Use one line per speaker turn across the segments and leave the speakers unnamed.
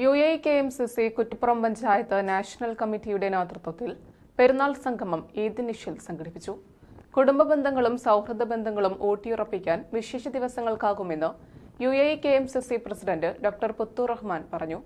U A K M C C Kuttippuram panchayat national കമ്മിറ്റിയുടെ നേതൃത്വത്തിൽ പെരുന്നാൾ സംഗമം ഈദ് നിഷിൽ സംഘടിപ്പിച്ചു. കുടുംബ ബന്ധങ്ങളും സൗഹൃദ ബന്ധങ്ങളും ഊട്ടിയുറപ്പിക്കാൻ വിശേഷ ദിവസങ്ങൾക്കാകുമെന്ന് U A K M C C president doctor Puthur Rahman പറഞ്ഞു.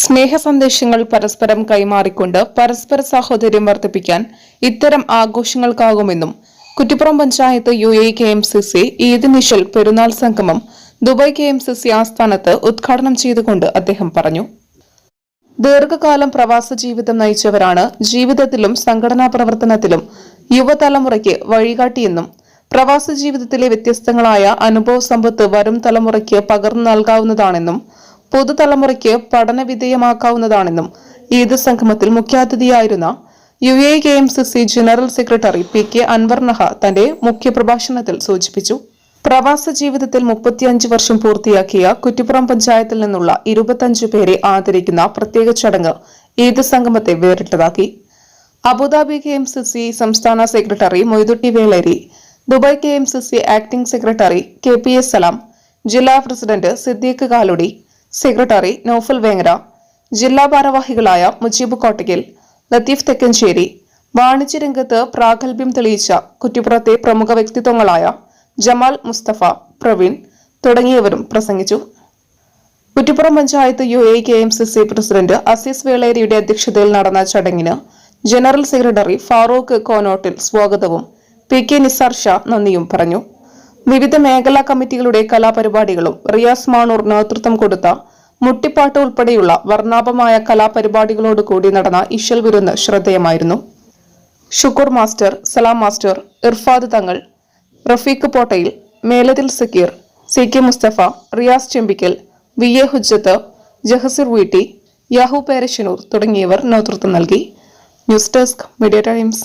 സ്നേഹ സന്ദേശങ്ങൾ പരസ്പരം കൈമാറിക്കൊണ്ട് പരസ്പര സാഹോദര്യം വർദ്ധിപ്പിക്കാൻ ഇത്തരം ആഘോഷങ്ങൾക്കാകുമെന്നും Kuttippuram panchayat U A K M C C Eid നിഷൽ പെരുന്നാൾ സംഗമം Dubai K M C C ആസ്ഥാനത്ത് ഉദ്ഘാടനം ചെയ്തുകൊണ്ട് അദ്ദേഹം പറഞ്ഞു. ദീർഘകാലം പ്രവാസ ജീവിതം നയിച്ചവരാണ് ജീവിതത്തിലും സംഘടനാ പ്രവർത്തനത്തിലും യുവതലമുറയ്ക്ക് വഴികാട്ടിയെന്നും പ്രവാസ ജീവിതത്തിലെ വ്യത്യസ്തങ്ങളായ അനുഭവ സമ്പത്ത് വരും തലമുറയ്ക്ക് പകർന്നു നൽകാവുന്നതാണെന്നും പുതുതലമുറയ്ക്ക് പഠനവിധേയമാക്കാവുന്നതാണെന്നും ഈദ് സംഗമത്തിൽ മുഖ്യാതിഥിയായിരുന്ന U A K M C C general secretary P K Anwar Naha തന്റെ മുഖ്യപ്രഭാഷണത്തിൽ സൂചിപ്പിച്ചു. പ്രവാസ ജീവിതത്തിൽ മുപ്പത്തിയഞ്ച് വർഷം പൂർത്തിയാക്കിയ കുറ്റിപ്പുറം പഞ്ചായത്തിൽ നിന്നുള്ള ഇരുപത്തഞ്ച് പേരെ ആദരിക്കുന്ന പ്രത്യേക ചടങ്ങ് ഈദ് സംഗമത്തെ വേറിട്ടതാക്കി. Abu Dhabi K M C C സംസ്ഥാന secretary Moithutty Veleri Dubai K M C C acting secretary K P S Salam ജില്ലാ പ്രസിഡന്റ് സിദ്ദീഖ് കാലുടി സെക്രട്ടറി നോഫൽ വേങ്ങര ജില്ലാ ഭാരവാഹികളായ മുജീബ് കോട്ടകിൽ ലത്തീഫ് തെക്കഞ്ചേരി വാണിജ്യരംഗത്ത് പ്രാഗൽഭ്യം തെളിയിച്ച കുറ്റിപ്പുറത്തെ പ്രമുഖ വ്യക്തിത്വങ്ങളായ ജമാൽ മുസ്തഫ പ്രവീൺ തുടങ്ങിയവരും പ്രസംഗിച്ചു. Kuttippuram panchayat U A K M C C president Aziz വേളേരിയുടെ അധ്യക്ഷതയിൽ നടന്ന ചടങ്ങിന് ജനറൽ സെക്രട്ടറി ഫാറൂഖ് കോനോട്ടിൽ സ്വാഗതവും പി കെ നിസാർ ഷാ നന്ദിയും പറഞ്ഞു. വിവിധ മേഖലാ കമ്മിറ്റികളുടെ കലാപരിപാടികളും റിയാസ് മാണൂർ നേതൃത്വം കൊടുത്ത മുട്ടിപ്പാട്ട് ഉൾപ്പെടെയുള്ള വർണാഭമായ കലാപരിപാടികളോട് കൂടി നടന്ന ഇഷൽ വിരുന്ന് ശ്രദ്ധേയമായിരുന്നു. Shukoor master Salam master Irfad Thangal Rafeeq Pottayil Melathil Sakeer C K Mustafa Riyas Chembikkal V A Hujjath Jahasir Veetti Yahu Perassanur തുടങ്ങിയവർ നേതൃത്വം നൽകി. News desk media times.